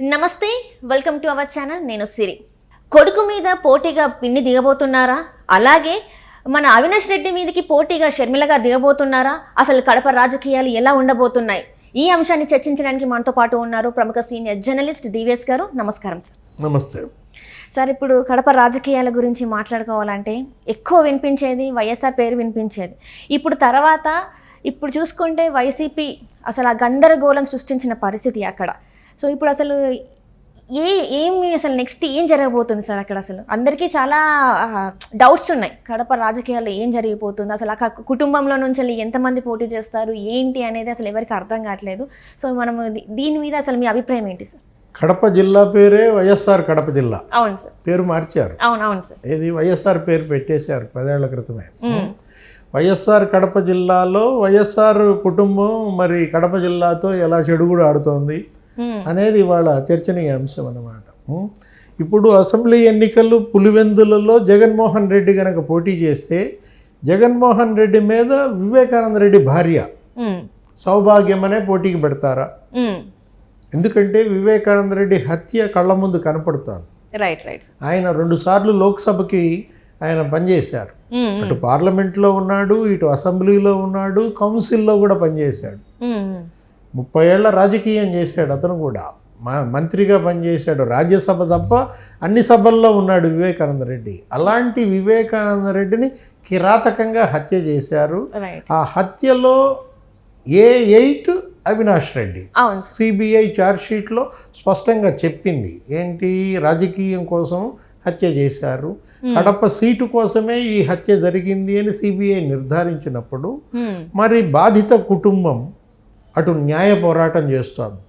నమస్తే welcome to our channel నేను సిరి. కొడుకు మీద పోటీగా పిన్ని దిగబోతున్నారా? అలాగే మన అవినాష్ రెడ్డి మీదకి పోటీగా షర్మిలగా దిగబోతున్నారా? అసలు కడప రాజకీయాలు ఎలా ఉండబోతున్నాయి? ఈ అంశాన్ని చర్చించడానికి మనతో పాటు ఉన్నారు ప్రముఖ సీనియర్ జర్నలిస్ట్ డివిఎస్ గారు. నమస్కారం సార్. నమస్తే. సార్ ఇప్పుడు కడప రాజకీయాల గురించి మాట్లాడుకోవాలంటే ఎక్కువ వినిపించేది వైఎస్ఆర్ పేరు వినిపించేది. ఇప్పుడు తర్వాత ఇప్పుడు చూసుకుంటే వైసీపీ అసలు ఆ గందరగోళం సృష్టించిన పరిస్థితి అక్కడ. సో ఇప్పుడు అసలు ఏ ఏమి అసలు నెక్స్ట్ ఏం జరగబోతుంది సార్ అక్కడ అసలు? అందరికీ చాలా డౌట్స్ ఉన్నాయి. కడప రాజకీయాల్లో ఏం జరిగిపోతుంది? అసలు ఆ కుటుంబంలో నుంచి ఎంతమంది పోటీ చేస్తారు? ఏంటి అనేది అసలు ఎవరికి అర్థం కావట్లేదు. సో మనం దీని మీద అసలు మీ అభిప్రాయం ఏంటి సార్? కడప జిల్లా పేరే వైఎస్ఆర్ కడప జిల్లా. అవును సార్. పేరు మార్చారు. అవును అవును సార్. ఏది వైఎస్ఆర్ పేరు పెట్టేశారు పదేళ్ళ క్రితమే. వైఎస్ఆర్ కడప జిల్లాలో వైఎస్ఆర్ కుటుంబం మరి కడప జిల్లాతో ఎలా చెడుగుడు ఆడుతోంది. అనేది ఇవాళ చర్చనీయాంశం అన్నమాట ఉం? ఇప్పుడు అసెంబ్లీ ఎన్నికలు పులివెందులలో జగన్మోహన్ రెడ్డి గనక పోటీ చేస్తే జగన్మోహన్ రెడ్డి మీద వివేకానంద రెడ్డి భార్య మ్మ్. సౌభాగ్యం అనే పోటీకి పెడతారా. ఎందుకంటే వివేకానంద రెడ్డి హత్య కళ్ళ ముందు కనపడుతుంది రైట్ రైట్ ఆయన రెండుసార్లు లోక్సభకి ఆయన పనిచేశారు. అటు పార్లమెంట్లో ఉన్నాడు ఇటు అసెంబ్లీలో ఉన్నాడు కౌన్సిల్లో కూడా పనిచేశాడు. ముప్పై ఏళ్ళ రాజకీయం చేశాడు అతను కూడా. మా మంత్రిగా పనిచేశాడు. రాజ్యసభ తప్ప అన్ని సభల్లో ఉన్నాడు వివేకానంద రెడ్డి. అలాంటి వివేకానంద రెడ్డిని కిరాతకంగా హత్య చేశారు. ఆ హత్యలో A eight Avinash Reddy. CBI ఛార్జ్షీట్లో స్పష్టంగా చెప్పింది. ఏంటి? రాజకీయం కోసం హత్య చేశారు. కడప సీటు కోసమే ఈ హత్య జరిగింది అని సిబిఐ నిర్ధారించినప్పుడు మ్మ్. మరి బాధిత కుటుంబం అటు న్యాయ పోరాటం చేస్తోంది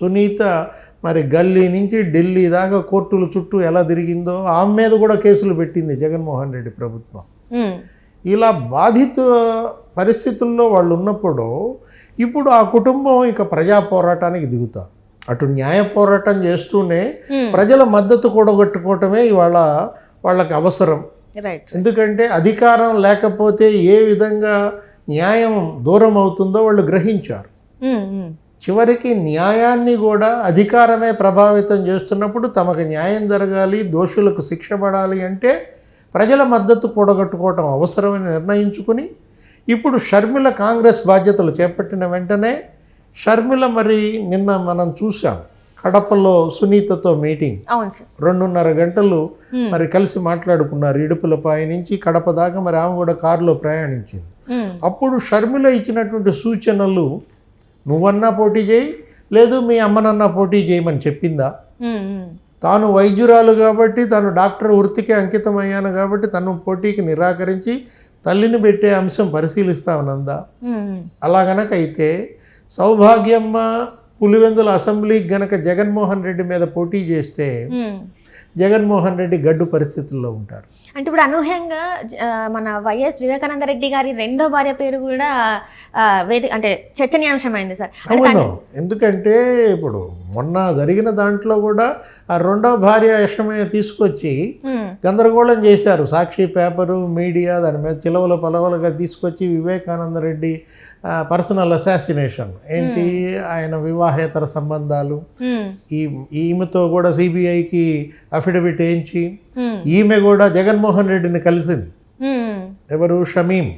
సునీత మరి గల్లీ నుంచి ఢిల్లీ దాకా కోర్టుల చుట్టూ ఎలా తిరిగిందో ఆమె మీద కూడా కేసులు పెట్టింది జగన్మోహన్ రెడ్డి ప్రభుత్వం. ఇలా బాధిత పరిస్థితుల్లో వాళ్ళు ఉన్నప్పుడు ఇప్పుడు ఆ కుటుంబం ఇక ప్రజా పోరాటానికి దిగుతారు అటు న్యాయ పోరాటం చేస్తూనే. ప్రజల మద్దతు కూడగట్టుకోవటమే ఇవాళ వాళ్ళకి అవసరం ఎందుకంటే అధికారం లేకపోతే ఏ విధంగా న్యాయం దూరం అవుతుందో వాళ్ళు గ్రహించారు. చివరికి న్యాయాన్ని కూడా అధికారమే ప్రభావితం చేస్తున్నప్పుడు తమకు న్యాయం జరగాలి దోషులకు శిక్ష పడాలి అంటే ప్రజల మద్దతు కూడగట్టుకోవటం అవసరమని నిర్ణయించుకుని ఇప్పుడు షర్మిల కాంగ్రెస్ బాధ్యతలు చేపట్టిన వెంటనే షర్మిల మరి నిన్న మనం చూసాం కడపలో సునీతతో మీటింగ్. రెండున్నర గంటలు మరి కలిసి మాట్లాడుకున్నారు ఇడుపులపాయ నుంచి కడప దాకా మరి ఆమె కూడా కారులో ప్రయాణించింది. అప్పుడు షర్మిల ఇచ్చినటువంటి సూచనలు నువ్వన్నా పోటీ చేయి లేదు మీ అమ్మనన్నా పోటీ చేయమని చెప్పిందా. తాను వైద్యురాలు కాబట్టి తాను డాక్టర్ వృత్తికి అంకితం అయ్యాను కాబట్టి తను పోటీకి నిరాకరించి తల్లిని పెట్టే అంశం పరిశీలిస్తామనందా. అలా గనక అయితే సౌభాగ్యమ్మ పులివెందుల అసెంబ్లీకి గనక జగన్మోహన్ రెడ్డి మీద పోటీ చేస్తే. జగన్మోహన్ రెడ్డి గడ్డు పరిస్థితుల్లో ఉంటారు. అంటే ఇప్పుడు అనూహ్యంగా మన వైఎస్ వివేకానంద రెడ్డి గారి రెండో భార్య పేరు కూడా వేది అంటే చర్చనీయాంశమైంది సార్. అవును. ఎందుకంటే ఇప్పుడు మొన్న జరిగిన దాంట్లో కూడా ఆ రెండో భార్య యశమయ్య తీసుకొచ్చి. గందరగోళం చేశారు సాక్షి పేపరు మీడియా దాని మీద చిలవల పలవలుగా తీసుకొచ్చి వివేకానంద రెడ్డి పర్సనల్ అసాసినేషన్ ఏంటి ఆయన వివాహేతర సంబంధాలు. ఈ ఈమెతో కూడా సిబిఐకి అఫిడవిట్ వేయించి. ఈమె కూడా జగన్మోహన్ రెడ్డిని కలిసింది. ఎవరు షమీం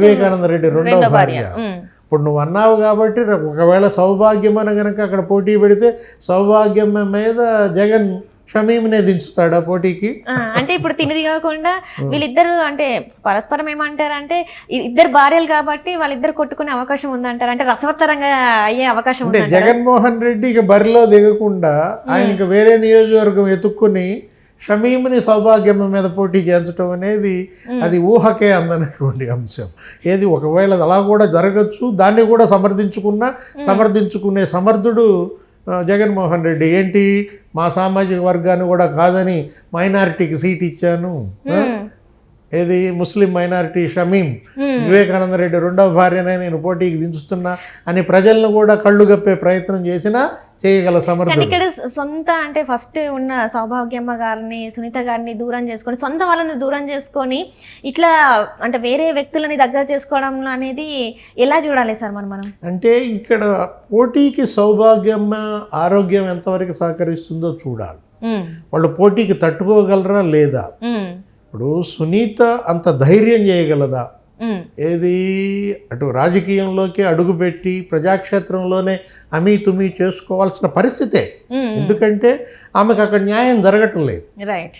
వివేకానంద రెడ్డి రెండో రెండో భార్య. ఇప్పుడు నువ్వు అన్నావు కాబట్టి ఒకవేళ సౌభాగ్యం అని కనుక అక్కడ పోటీ పెడితే సౌభాగ్యం మీద జగన్ షమీమ్నే దించుతాడా పోటీకి? ఆ, అంటే ఇప్పుడు తినది కాకుండా వీళ్ళిద్దరు అంటే పరస్పరం ఏమంటారంటే ఈ ఇద్దరు భార్యలు కాబట్టి వాళ్ళిద్దరు కొట్టుకునే అవకాశం ఉందంటారు. అంటే రసవత్తరంగా అయ్యే అవకాశం అంటే ఉందంటారు? జగన్మోహన్ రెడ్డి ఇక బరిలో దిగకుండా ఆయన ఇక వేరే నియోజకవర్గం ఎత్తుక్కుని షమీమ్ని సౌభాగ్యం మీద పోటీ చేర్చడం అనేది అది ఊహకే అందనటువంటి అంశం. ఏది ఒకవేళ అలా కూడా జరగచ్చు దాన్ని కూడా సమర్థించుకున్నా సమర్థించుకునే సమర్థుడు జగన్మోహన్ రెడ్డి. ఏంటి? మా సామాజిక వర్గాన్ని కూడా కాదని మైనారిటీకి సీట్ ఇచ్చాను. ఏది? ముస్లిం మైనారిటీ షమీం. వివేకానంద రెడ్డి రెండవ భార్యనే నేను పోటీకి దించుతున్నా అని ప్రజలను కూడా కళ్ళు గప్పే ప్రయత్నం చేసినా చేయగల కానీ సమర్థుడు ఇక్కడ సొంత అంటే ఫస్ట్ ఉన్న సౌభాగ్యమ్మ గారిని సునీత గారిని దూరం చేసుకొని సొంత వాళ్ళని దూరం చేసుకొని ఇట్లా అంటే వేరే వ్యక్తులని దగ్గర చేసుకోవడం అనేది ఎలా చూడాలి సార్ మనం మనం? అంటే ఇక్కడ పోటీకి సౌభాగ్యం ఆరోగ్యం ఎంతవరకు సహకరిస్తుందో చూడాలి. వాళ్ళు పోటీకి తట్టుకోగలరా లేదా? ఇప్పుడు సునీత అంత ధైర్యం చేయగలదా? ఏది? అటు రాజకీయంలోకి అడుగుపెట్టి ప్రజాక్షేత్రంలోనే అమీ తుమీ చేసుకోవాల్సిన పరిస్థితే. ఎందుకంటే ఆమెకు అక్కడ న్యాయం జరగటం లేదు. రైట్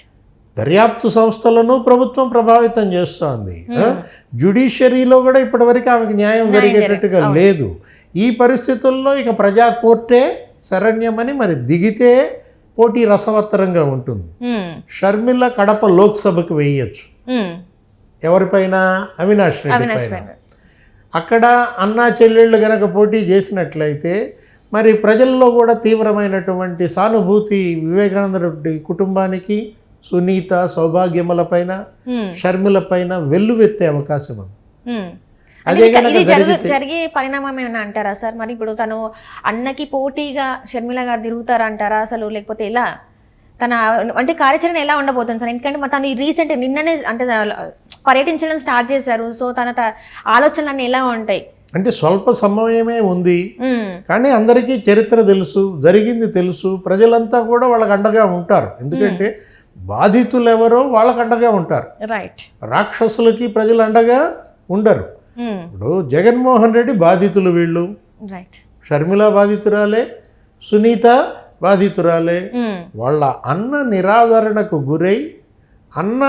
దర్యాప్తు సంస్థలను ప్రభుత్వం ప్రభావితం చేస్తోంది. జ్యుడిషియరీలో కూడా ఇప్పటివరకు ఆమెకు న్యాయం జరిగేటట్టుగా లేదు. ఈ పరిస్థితుల్లో ఇక ప్రజా కోర్టే శరణ్యమని మరి దిగితే పోటీ రసవత్తరంగా ఉంటుంది. షర్మిల కడప లోక్సభకు వేయచ్చు. ఎవరిపైన? అవినాష్ రెడ్డి పైన. అక్కడ అన్నా చెల్లెళ్ళు గనక పోటీ చేసినట్లయితే మరి ప్రజల్లో కూడా తీవ్రమైనటువంటి సానుభూతి వివేకానంద రెడ్డి కుటుంబానికి సునీత సౌభాగ్యముల పైన షర్మిల పైన వెల్లువెత్తే అవకాశం ఉంది. ఇది జరుగు పరిణామం ఏమైనా అంటారా సార్? మరి ఇప్పుడు తను అన్నకి పోటీగా షర్మిల గారు తిరుగుతారంటారా అసలు? లేకపోతే ఎలా? తన అంటే కార్యాచరణ ఎలా ఉండబోతుంది సార్? ఎందుకంటే తను రీసెంట్ నిన్ననే అంటే పర్యటించడం స్టార్ట్ చేశారు. సో తన ఆలోచనలన్నీ ఎలా ఉంటాయి? అంటే స్వల్ప సమయమే ఉంది. కానీ అందరికీ చరిత్ర తెలుసు జరిగింది తెలుసు. ప్రజలంతా కూడా వాళ్ళకి అండగా ఉంటారు. ఎందుకంటే బాధితులు ఎవరో వాళ్ళకి అండగా ఉంటారు. రైట్. రాక్షసులకి ప్రజలు అండగా ఉండరు. ఇప్పుడు జగన్మోహన్ రెడ్డి బాధితులు వీళ్ళు. షర్మిల బాధితురాలే సునీత బాధితురాలే. ఉమ్, వాళ్ళ అన్న నిరాదరణకు గురై అన్న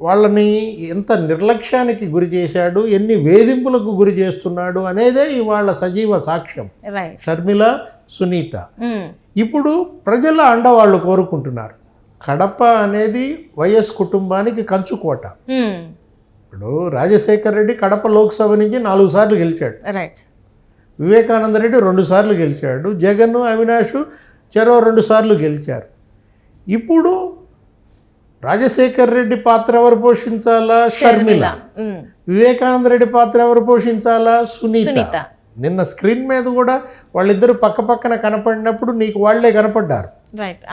వాళ్ళని ఎంత నిర్లక్ష్యానికి గురి చేశాడు ఎన్ని వేధింపులకు గురి చేస్తున్నాడు అనేదే ఇవాళ సజీవ సాక్ష్యం. షర్మిల సునీత. ఉమ్, ఇప్పుడు ప్రజల అండ వాళ్ళు కోరుకుంటున్నారు. కడప అనేది వైఎస్ కుటుంబానికి కంచుకోట. ఇప్పుడు రాజశేఖర్ రెడ్డి కడప లోక్సభ నుంచి నాలుగు సార్లు గెలిచాడు. రైట్ వివేకానంద రెడ్డి రెండు సార్లు గెలిచాడు. జగన్ అవినాష్ చెరో రెండు సార్లు గెలిచారు. ఇప్పుడు రాజశేఖర్ రెడ్డి పాత్ర ఎవరు పోషించాలా? షర్మిల వివేకానంద రెడ్డి పాత్ర ఎవరు పోషించాలా? సునీత. నిన్న స్క్రీన్ మీద కూడా వాళ్ళిద్దరు పక్క పక్కన కనపడినప్పుడు నీకు వాళ్ళే కనపడ్డారు.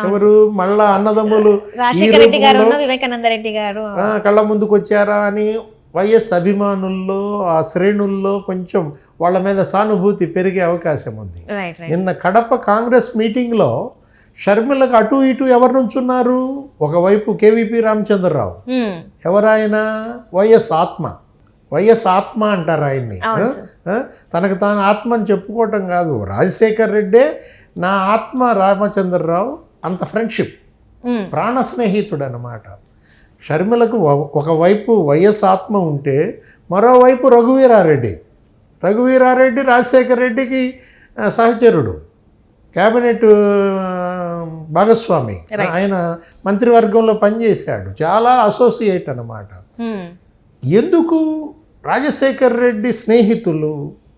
ఎవరు? మళ్ళా అన్నదమ్ములు కళ్ళ ముందుకు వచ్చారా అని వైఎస్ అభిమానుల్లో ఆ శ్రేణుల్లో కొంచెం వాళ్ళ మీద సానుభూతి పెరిగే అవకాశం ఉంది. నిన్న కడప కాంగ్రెస్ మీటింగ్లో షర్మిలకు అటు ఇటు ఎవరు నుంచున్నారు? ఒకవైపు కేవీపీ రామచంద్రరావు. ఉమ్, ఎవరాయన? వైఎస్ ఆత్మ. వైఎస్ ఆత్మ అంటారు ఆయన్ని? తనకు తాను ఆత్మ అని చెప్పుకోవటం కాదు. రాజశేఖర్ రెడ్డే నా ఆత్మ రామచంద్రరావు అంత ఫ్రెండ్షిప్. ప్రాణ స్నేహితుడు అనమాట షర్మిలకు ఒక- ఒకవైపు వైఎస్ ఆత్మ ఉంటే మరోవైపు రఘువీరారెడ్డి. రఘువీరారెడ్డి రాజశేఖర్ రెడ్డికి సహచరుడు. క్యాబినెట్ భాగస్వామి. ఆయన మంత్రివర్గంలో పనిచేశాడు. చాలా అసోసియేట్ అన్నమాట. ఉమ్, ఎందుకు? రాజశేఖర్ రెడ్డి స్నేహితులు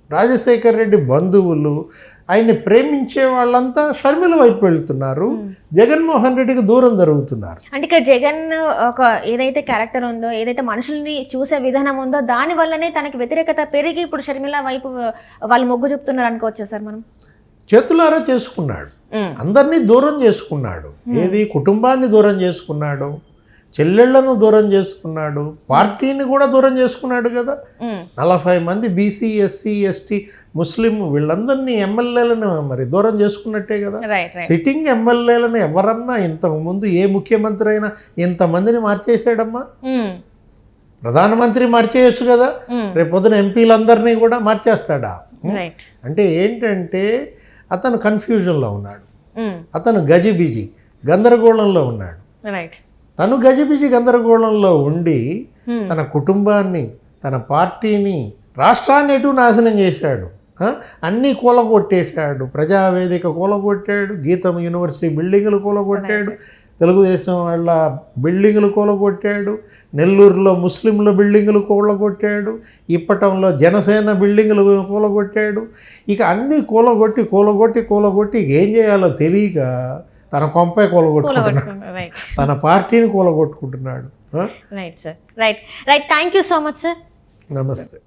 రాజశేఖర్ రెడ్డి బంధువులు ఆయన్ని ప్రేమించే వాళ్ళంతా షర్మిల వైపు వెళ్తున్నారు. జగన్మోహన్ రెడ్డికి దూరం జరుగుతున్నారు. అంటే ఇక్కడ జగన్ ఒక ఏదైతే క్యారెక్టర్ ఉందో ఏదైతే మనుషుల్ని చూసే విధానం ఉందో దాని వల్లనే తనకి వ్యతిరేకత పెరిగి ఇప్పుడు షర్మిల వైపు వాళ్ళు మొగ్గు చూపుతున్నారు అనుకోవచ్చా సార్ మనం? చేతులారా చేసుకున్నాడు. అందరినీ దూరం చేసుకున్నాడు. ఏది? కుటుంబాన్ని దూరం చేసుకున్నాడు. చెల్లెళ్ళను దూరం చేసుకున్నాడు పార్టీని కూడా దూరం చేసుకున్నాడు కదా. నలభై మంది బీసీ ఎస్సీ ఎస్టీ ముస్లిం వీళ్ళందరినీ ఎమ్మెల్యేలను మరి దూరం చేసుకున్నట్టే కదా. సిట్టింగ్ ఎమ్మెల్యేలను ఎవరన్నా ఇంతకు ముందు ఏ ముఖ్యమంత్రి అయినా ఇంతమందిని మార్చేసాడమ్మా ప్రధానమంత్రి మార్చేయచ్చు కదా. రేపు పొద్దున ఎంపీలందరినీ కూడా మార్చేస్తాడా. అంటే ఏంటంటే అతను కన్ఫ్యూజన్లో ఉన్నాడు. అతను గజిబిజి గందరగోళంలో ఉన్నాడు. రైట్ తను గజిబిజి గందరగోళంలో ఉండి. తన కుటుంబాన్ని తన పార్టీని రాష్ట్రాన్ని ఎటు నాశనం చేశాడు? అన్నీ కూలగొట్టేశాడు ప్రజావేదిక కూలగొట్టాడు గీతం యూనివర్సిటీ బిల్డింగులు కూలగొట్టాడు తెలుగుదేశం వాళ్ళ బిల్డింగులు కూలగొట్టాడు నెల్లూరులో ముస్లింల బిల్డింగులు కూలగొట్టాడు ఇప్పటంలో జనసేన బిల్డింగులు కూలగొట్టాడు ఇక అన్నీ కూలగొట్టి కూలగొట్టి కూలగొట్టి ఏం చేయాలో తెలియక తన కొంపే కూలగొట్టుకుంటున్నాడు. తన పార్టీని కూలగొట్టుకుంటున్నాడు? Right sir right right thank you so much sir నమస్తే.